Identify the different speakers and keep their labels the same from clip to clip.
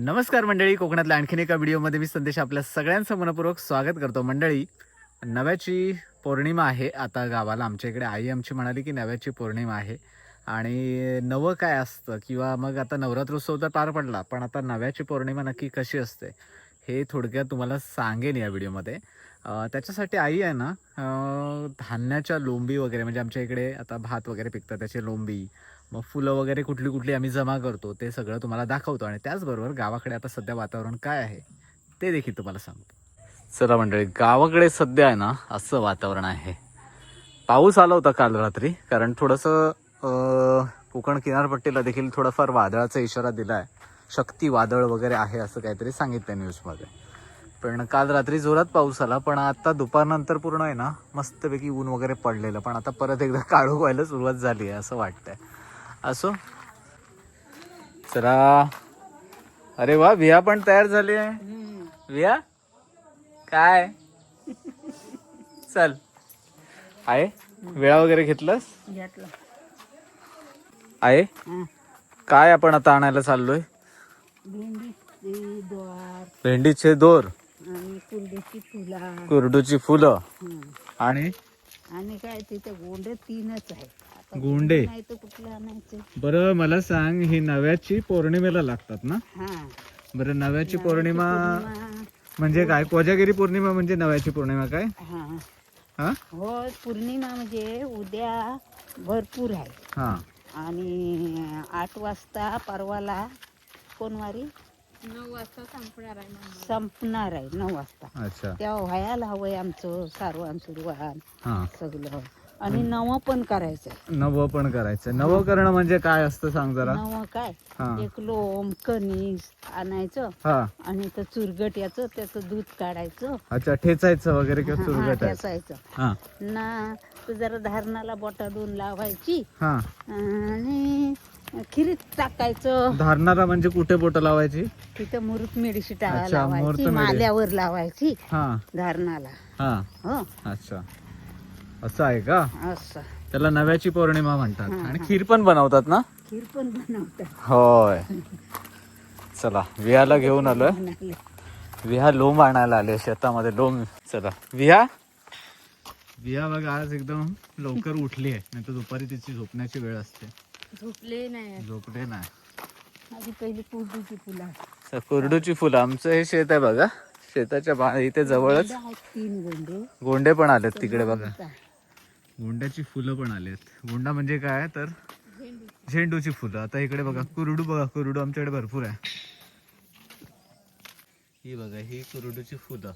Speaker 1: नमस्कार मंडळी. कोकणातल्या आणखीन एका व्हिडिओमध्ये मी संदेश आपल्या सगळ्यांचं मनपूर्वक स्वागत करतो. मंडळी नव्याची पौर्णिमा आहे. आता गावाला आमच्या इकडे आई आमची म्हणाली की नव्याची पौर्णिमा आहे. आणि नवं काय असतं किंवा मग आता नवरात्रोत्सव तर पार पडला पण आता नव्याची पौर्णिमा नक्की कशी असते हे थोडक्यात तुम्हाला सांगेन या व्हिडिओमध्ये. त्याच्यासाठी आई आहे ना धान्याच्या लोंबी वगैरे म्हणजे आमच्या इकडे आता भात वगैरे पिकतात त्याचे लोंबी मग फुलं वगैरे कुठली कुठली आम्ही जमा करतो ते सगळं तुम्हाला दाखवतो. आणि त्याचबरोबर गावाकडे आता सध्या वातावरण काय आहे ते देखील तुम्हाला सांगतो. चला मंडळी गावाकडे सध्या आहे ना असं वातावरण आहे. पाऊस आला होता काल रात्री कारण थोडंसं कोकण किनारपट्टीला देखील थोडाफार वादळाचा इशारा दिला आहे शक्ती वादळ वगैरे आहे असं काहीतरी सांगितलं न्यूजमध्ये. पण काल रात्री जोरात पाऊस आला पण आता दुपारनंतर पूर्ण आहे ना मस्तपैकी ऊन वगैरे पडलेलं. पण आता परत एकदा काळू व्हायला सुरुवात झाली आहे असं वाटतंय. असो. चला. अरे वा विया पण तयार झाली आहे. विया? काय? चल. आहे वेळा वगैरे घेतलंस?
Speaker 2: घेतलं.
Speaker 1: आहे काय आपण आता आणायला चाललोय?
Speaker 2: भेंडीचे
Speaker 1: दोर.
Speaker 2: कुंडीची फुला.
Speaker 1: कुरडूची फुलं.
Speaker 2: हं.
Speaker 1: आणि?
Speaker 2: आणि काय तिथे गोंडे तीनच आहे
Speaker 1: गोंडे?
Speaker 2: नाही तर कुठलं आणायचं?
Speaker 1: बरं मला सांग ही नव्याची पौर्णिमेला लागतात ना?
Speaker 2: हा.
Speaker 1: बरं नव्याची पौर्णिमा म्हणजे काय? कोजागिरी पौर्णिमा म्हणजे नव्याची पौर्णिमा काय?
Speaker 2: हा.
Speaker 1: हा?
Speaker 2: हो पौर्णिमा म्हणजे उद्या भरपूर आहे.
Speaker 1: हा.
Speaker 2: आणि आठ वाजता परवाला कोण वारी
Speaker 3: नऊ वाजता संपणार आहे मग
Speaker 2: संपणार आहे नऊ वाजता.
Speaker 1: अच्छा.
Speaker 2: तेव्हा व्हायला हवंय आमचं सारवान सुरवान
Speaker 1: हा.
Speaker 2: सगळं. आणि नवं पण करायचंय.
Speaker 1: नवं पण करायचं नवं करणं म्हणजे काय असतं सांग जरा?
Speaker 2: नवं काय?
Speaker 1: हा.
Speaker 2: एक लोम कणीस आणायचं
Speaker 1: हा.
Speaker 2: आणि तर चुरगट याचं त्याचं दूध काढायचं.
Speaker 1: अच्छा ठेचायचं वगैरे किंवा
Speaker 2: हा,
Speaker 1: चुरगट आहे.
Speaker 2: ठेचायचं.
Speaker 1: हा.
Speaker 2: ना तर जरा धारणाला बोटा दोन लावायची.
Speaker 1: हा.
Speaker 2: आणि खिरीत टाकायचं.
Speaker 1: धारणारा म्हणजे कुठे बोट लावायची?
Speaker 2: तिथं मुहूर्त टा-
Speaker 1: अच्छा, मुहूर्त
Speaker 2: लावायची. माल्यावर लावायची
Speaker 1: हा.
Speaker 2: धारणाला.
Speaker 1: हा.
Speaker 2: हो.
Speaker 1: अच्छा. असं आहे का?
Speaker 2: असं.
Speaker 1: त्याला नव्याची पौर्णिमा म्हणतात. आणि. खीर पण बनवतात ना?
Speaker 2: खीर पण बनवतात.
Speaker 1: होय. चला विहाला घेऊन आलोय.
Speaker 2: म्हणाले.
Speaker 1: विहा लोंब आणायला आले शेतामध्ये लोंब चला विहा. विहा बघा आज एकदम लवकर उठली आहे. नाही तर दुपारी तिची झोपण्याची वेळ असते.
Speaker 3: झोपले नाही.
Speaker 1: झोपले नाही.
Speaker 2: माझी पहिली कुरडूची फुलं.
Speaker 1: तर कोरडूची फुलं आमचं हे शेत आहे बघा. शेताच्या बा इथे जवळच.
Speaker 2: तीन गोंडे.
Speaker 1: गोंडे पण आलेत तिकडे बघा. गोंड्याची फुलं पण आलेत. गोंडा म्हणजे काय तर? झेंडूची. फुलं. आता इकडे बघा कुरडू बघा कुरडू आमच्याकडे भरपूर आहे. ही बघा ही कुरडूची फुलं.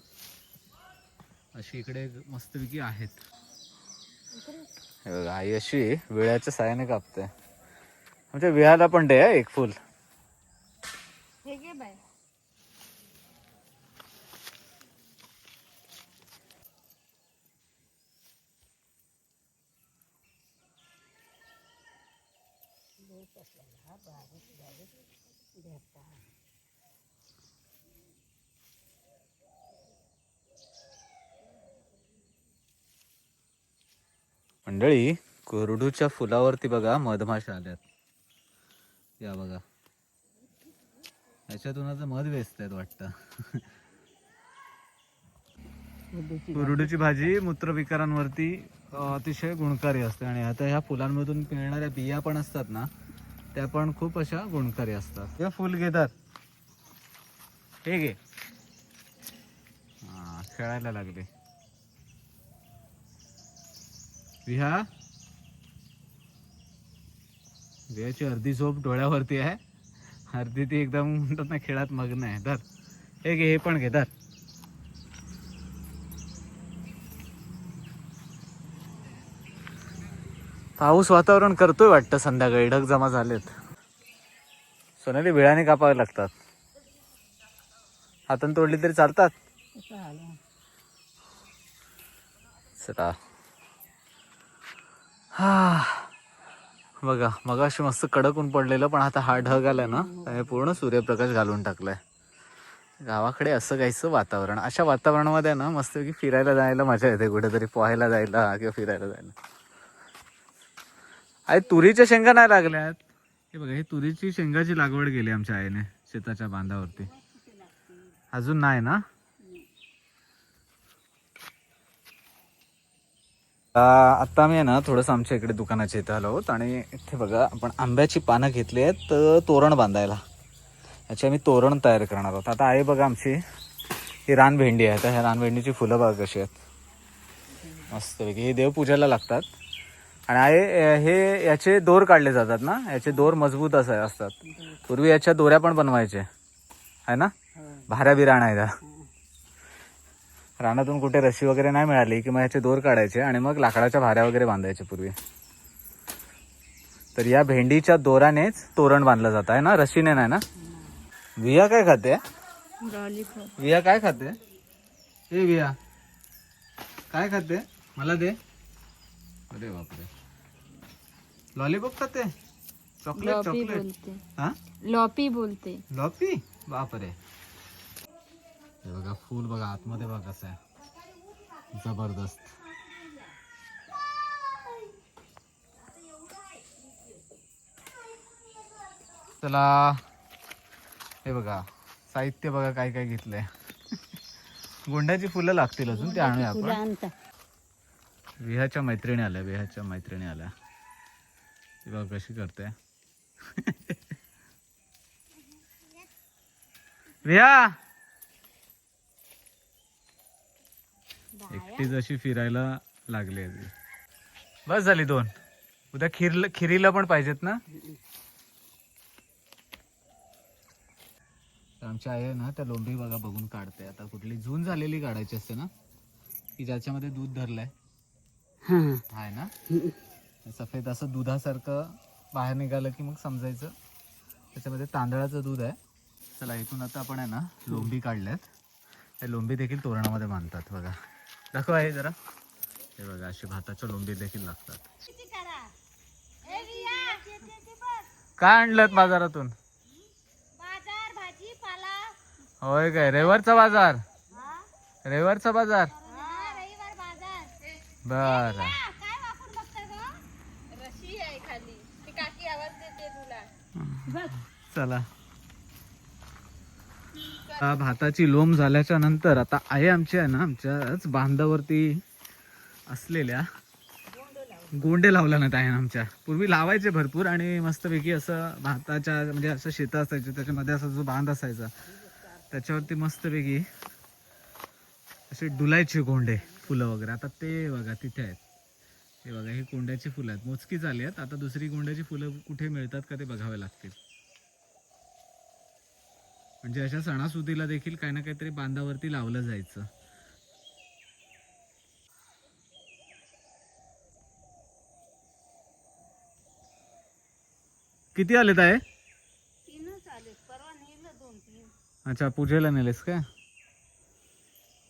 Speaker 1: अशी इकडे मस्तपैकी आहेत. हे बघा आई अशी विळ्याच्या साह्याने कापते. म्हणजे विळाला पण दे एक फुल.
Speaker 3: हे घे बाय
Speaker 1: मंडळी कोरडूच्या फुलावरती बघा मधमाशा आल्यात. या बघा. याच्यातून आता मध वेचतायत वाटतं.
Speaker 2: कुरडूची
Speaker 1: भाजी मूत्रविकारांवरती अतिशय गुणकारी असते आणि आता ह्या फुलांमधून मिळणाऱ्या बिया पण असतात ना त्या पण खूप अशा गुणकारी असतात. हे फुल घेतात. हे घे. खेळायला लागले. विहा विहाची अर्धी झोप डोळ्यावरती आहे. अर्धी ती एकदम म्हणतात ना खेळात मग्न आहे. धर. हे घे हे पण घे धर. पाऊस वातावरण करतोय वाटतं संध्याकाळी. ढग जमा झालेत. सोनाली वेळाने कापावे लागतात. हातान तोडली तरी चालतात? चला. हा. बघा मगाशी मस्त कडक ऊन पडलेलं पण आता हा ढग आलाय ना त्याने पूर्ण सूर्यप्रकाश घालून टाकलाय. गावाकडे असं काहीच वातावरण अशा वातावरणामध्ये ना मस्तपैकी फिरायला जायला मजा येते कुठेतरी पोहायला जायला किंवा फिरायला जायला. अरे तुरीच्या शेंगा नाही लागल्यात. हे बघा हे तुरीची शेंगाची लागवड केली आमच्या आईने शेताच्या बांधावरती. अजून नाही ना? आ, आता मी आहे ना थोडंसं आमच्या इकडे दुकानाच्या इथं आलो आहोत आणि इथे बघा आपण आंब्याची पानं घेतली आहेत अ, तोरण बांधायला. याची आम्ही तोरण तयार करणार आहोत. आता आहे बघा आमची ही रान भेंडी आहे. तर ह्या रान भेंडीची फुलं बघा कशी आहेत. मस्तपैकी. हे देवपूजेला लागतात. आणि आहे हे याचे दोर काढले जातात ना? याचे दोर मजबूत असे असतात. पूर्वी याच्या दोऱ्या पण बनवायचे. आहे ना? भाऱ्या बिरा आणायला रानातून कुठे रशी वगैरे नाही मिळाली की मग याचे दोर काढायचे आणि मग लाकडाच्या भाऱ्या वगैरे बांधायचे पूर्वी. तर या भेंडीच्या दोरानेच तोरण बांधलं जात आहे ना? रशीने नाही ना? विया काय खाते?
Speaker 3: लॉलीपॉप
Speaker 1: विया काय खाते? ए विया काय खाते? मला दे. अरे बापरे. लॉलीपॉप खाते? Chocolate chocolate. हा?
Speaker 3: लॉपी बोलते.
Speaker 1: लॉपी? बापरे. हे बघा फुल बघा आतमध्ये बघा कसं आहे. जबरदस्त. चला हे बघा साहित्य बघा काय काय घेतलंय. गोंड्याची फुलं लागतील अजून ते आणूया आपण. विहाच्या मैत्रिणी आल्या विहाच्या मैत्रिणी आल्या. ती बघा कशी करते. विहा! एकटी जशी फिरायला लागली आहे. बस झाली दोन. उद्या खीर खिरीला पण पाहिजेत ना? तर आमची आई आहे ना त्या लोंढी बघा बघून काढते. आता कुठली जून झालेली काढायची असते ना की ज्याच्यामध्ये दूध धरलंय.
Speaker 2: हां.
Speaker 1: आहे ना? सफेद असं दुधासारखं बाहेर निघालं की मग समजायचं. त्याच्यामध्ये तांदळाचं दूध आहे. चला इथून आता आपण आहे ना लोंबी काढल्यात. त्या लोंबी देखील तोरणामध्ये बांधतात बघा. दाखव आहे जरा. हे बघा अशी भाताच्या लोंबी देखील लागतात. काय आणलं बाजारातून? होय काय रविवारचा बाजार? रविवारचा बाजार? बर.
Speaker 2: काय वापरून बघताय गं?
Speaker 3: रशी आहे खाली ती काकी आवाज देते तुला
Speaker 1: चला आता भाताची लोम झाल्याच्यानंतर आता आहे आमची आहे ना आमच्याच बांधावरती असलेल्या गोंडे लावल्या नाहीत आहे आमच्या. पूर्वी लावायचे भरपूर आणि मस्तपैकी असं भाताच्या म्हणजे असं शेतं असायचे त्याच्यामध्ये असा जो बांध असायचा त्याच्यावरती मस्तपैकी असे डुलायचे गोंडे फुलं वगैरे. आता ते बघा तिथे आहेत. हे बघा ही कोंड्याची फुलं आहेत. मोजकीच आली आहेत. आता दुसरी कोंड्याची फुलं कुठे मिळतात का ते बघावे लागतील. म्हणजे अशा सणासुदीला देखील काही ना काहीतरी बांधावरती लावलं जायचं. किती आलेत आहे? अच्छा पूजेला नेलेस काय?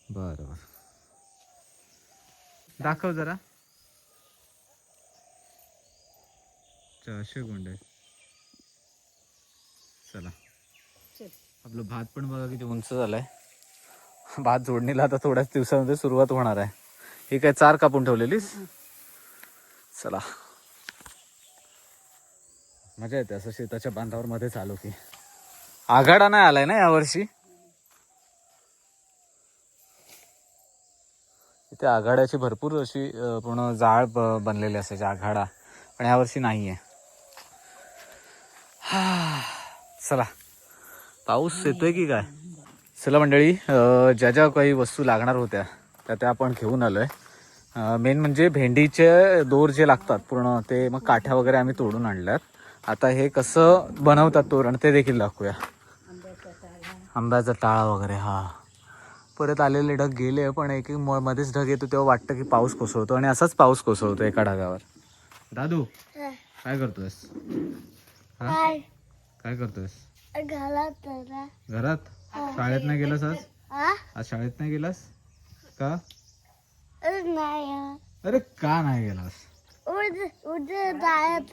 Speaker 1: बरं बरं. दाखव जरा. अच्छा असे गुंड आहेत. चला.
Speaker 2: चल.
Speaker 1: आपलं भात पण बघा किती उंच झालाय. भात जोडणीला आता थोड्याच दिवसामध्ये सुरुवात होणार आहे. ही काय चार कापून ठेवलेलीस? चला. मजा येते असं शेताच्या बांधावर मध्ये चालू की. आघाडा नाही आलाय ना यावर्षी? इथे आघाड्याची भरपूर अशी पूर्ण जाळ ब- बनलेली असायची आघाडा. पण यावर्षी नाही आहे चला. पाऊस येतोय की काय? चला मंडळी ज्या ज्या काही वस्तू लागणार होत्या त्या त्या आपण घेऊन आलोय. मेन म्हणजे भेंडीचे दोर जे लागतात पूर्ण ते मग काठ्या वगैरे आम्ही तोडून आणल्यात. आता हे कसं बनवतात तोरण ते देखील दाखवूया. आंब्याचा टाळा वगैरे हा. परत आलेले ढग गेले पण एक एक म- मध्येच ढग येतो तेव्हा वाटतं की पाऊस कोसळतो आणि असाच पाऊस कोसळतो एका ढगावर. दादू काय करतोयस? हा? काय करतोयस? घरात शाळेत नाही गेलास आज? आज शाळेत नाही गेलास? का?
Speaker 2: नाही
Speaker 1: अरे का नाही गेलास?
Speaker 2: उद्या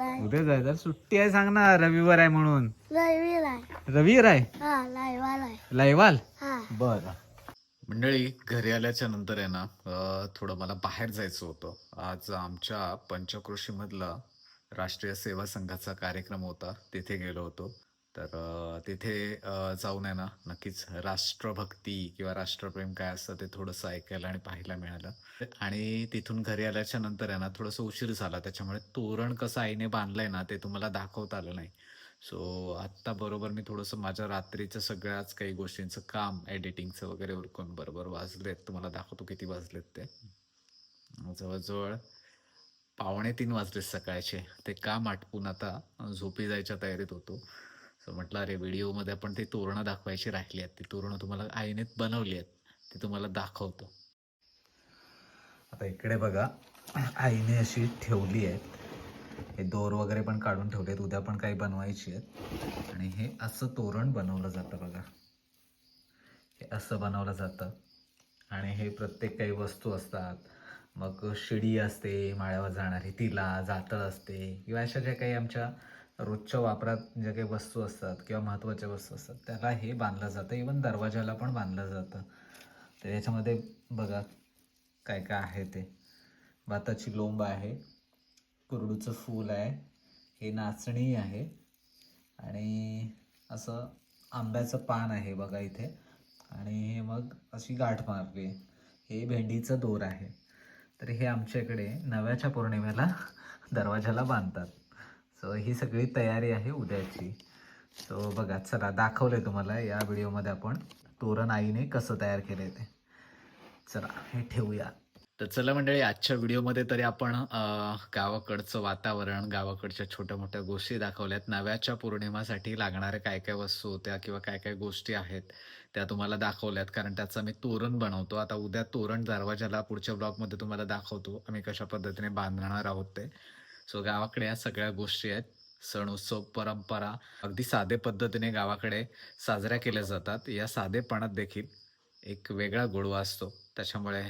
Speaker 2: आहे.
Speaker 1: उद्या जायचं सुट्टी आहे सांग ना रविवार आहे म्हणून.
Speaker 2: आहे.
Speaker 1: रविवार आहे?
Speaker 2: हा
Speaker 1: लायवाल
Speaker 2: हा.
Speaker 1: बर. मंडळी घरी आल्याच्यानंतर आहे ना अं, थोडं मला बाहेर जायचं होतं. आज आमच्या पंचक्रोशीमधला राष्ट्रीय सेवा संघाचा कार्यक्रम होता. तिथे गेलो होतो. तर तिथे जाऊन आहे ना नक्कीच राष्ट्रभक्ती किंवा राष्ट्रप्रेम काय असतं ते थोडंसं ऐकायला आणि पाहायला मिळालं. आणि तिथून घरी आल्याच्यानंतर आहे ना थोडंसं उशीर झाला. त्याच्यामुळे तोरण कसं आईने बांधलंय ना ते तुम्हाला दाखवता आलं नाही. सो आत्ता बरोबर मी थोडंसं माझ्या रात्रीचं सगळ्याच काही गोष्टींचं काम एडिटिंगचं वगैरे उरकून बरोबर वाजलेत. तुम्हाला दाखवतो किती वाजलेत ते. जवळजवळ पावणे तीन वाजले सकाळचे. ते काम आटपून आता झोपी जायच्या तयारीत होतो. सो म्हटलं अरे व्हिडिओमध्ये आपण ती तोरणं दाखवायची राहिली आहेत. ती तोरणं तुम्हाला आईने बनवली आहेत. ती तुम्हाला दाखवतो. आता इकडे बघा आईने अशी ठेवली आहेत. हे दोर वगैरे पण काढून ठेवले आहेत. उद्या पण काही बनवायची आहेत. आणि हे असं तोरण बनवलं जातं बघा. हे असं बनवलं जातं. आणि हे प्रत्येक काही वस्तू असतात. मग शिडी असते माळ्यावर जाणारी तिला जातं असते. किंवा अशा ज्या काही आमच्या रोजच्या वापरात ज्या काही वस्तू असतात किंवा महत्त्वाच्या वस्तू असतात त्याला हे बांधलं जातं. इवन दरवाजाला पण बांधलं जातं. तर याच्यामध्ये बघा काय काय आहे ते. भाताची लोंब आहे कुरडूचं फूल आहे हे नाचणी आहे आणि असं आंब्याचं पान आहे बघा इथे. आणि हे मग अशी गाठ मारली हे भेंडीचं दोर आहे. तर हे आमच्या इकडे नव्याच्या पौर्णिमेला दरवाजाला बांधतात. सो ही सगळी तयारी आहे उद्याची. सो बघा चला दाखवलंय तुम्हाला या व्हिडिओमध्ये आपण तोरण आईने कसं तयार केलंय ते. चला हे ठेवूया. तर चला मंडळी आजच्या व्हिडिओमध्ये तरी आपण गावाकडचं वातावरण गावाकडच्या छोट्या मोठ्या गोष्टी दाखवल्यात. नव्याच्या पौर्णिमासाठी लागणाऱ्या काय काय वस्तू होत्या किंवा काय काय गोष्टी आहेत त्या तुम्हाला दाखवल्यात. कारण त्याचं मी तोरण बनवतो. आता उद्या तोरण दरवाजाला पुढच्या ब्लॉगमध्ये तुम्हाला दाखवतो आम्ही कशा पद्धतीने बांधणार आहोत ते. सो गावाकडे या सगळ्या गोष्टी आहेत. सण उत्सव परंपरा अगदी साधे पद्धतीने गावाकडे साजऱ्या केल्या जातात. या साधेपणात देखील एक वेगळा गोडवा असतो त्याच्यामुळे.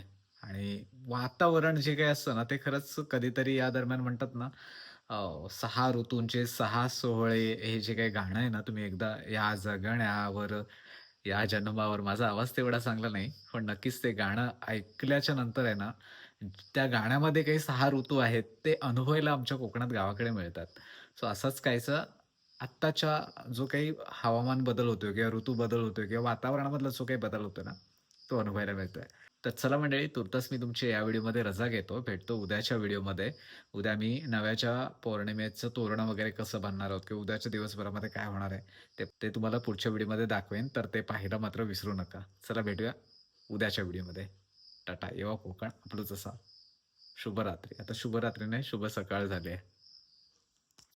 Speaker 1: आणि वातावरण जे काही असतं ना ते खरंच कधीतरी या दरम्यान म्हणतात ना सहा ऋतूंचे सहा सोहळे हे जे काही गाणं आहे ना तुम्ही एकदा या जगण्यावर या जन्मावर माझा आवाज तेवढा चांगला नाही. पण नक्कीच ते गाणं ऐकल्याच्या नंतर आहे ना त्या गाण्यामध्ये काही सहा ऋतू आहेत ते अनुभवायला आमच्या कोकणात गावाकडे मिळतात. सो असंच काहीचं आत्ताच्या जो काही हवामान बदल होतोय किंवा ऋतू बदल होतोय किंवा वातावरणामधला जो काही बदल होतोय ना तो अनुभवायला मिळतोय. तर चला मंडळी तुर्तास मी तुमची या व्हिडिओमध्ये रजा घेतो. भेटतो उद्याच्या व्हिडिओमध्ये. उद्या मी नव्याच्या पौर्णिमेचं तोरण वगैरे कसं बांधणार आहोत किंवा उद्याच्या दिवसभरामध्ये काय होणार आहे ते ते तुम्हाला पुढच्या व्हिडिओमध्ये दाखवेन. तर ते पाहायला मात्र विसरू नका. चला भेटूया उद्याच्या व्हिडिओमध्ये. टाटा येवा कोकण आपलं जसा. शुभरात्री. आता शुभरात्री नाही शुभ सकाळ झाली आहे.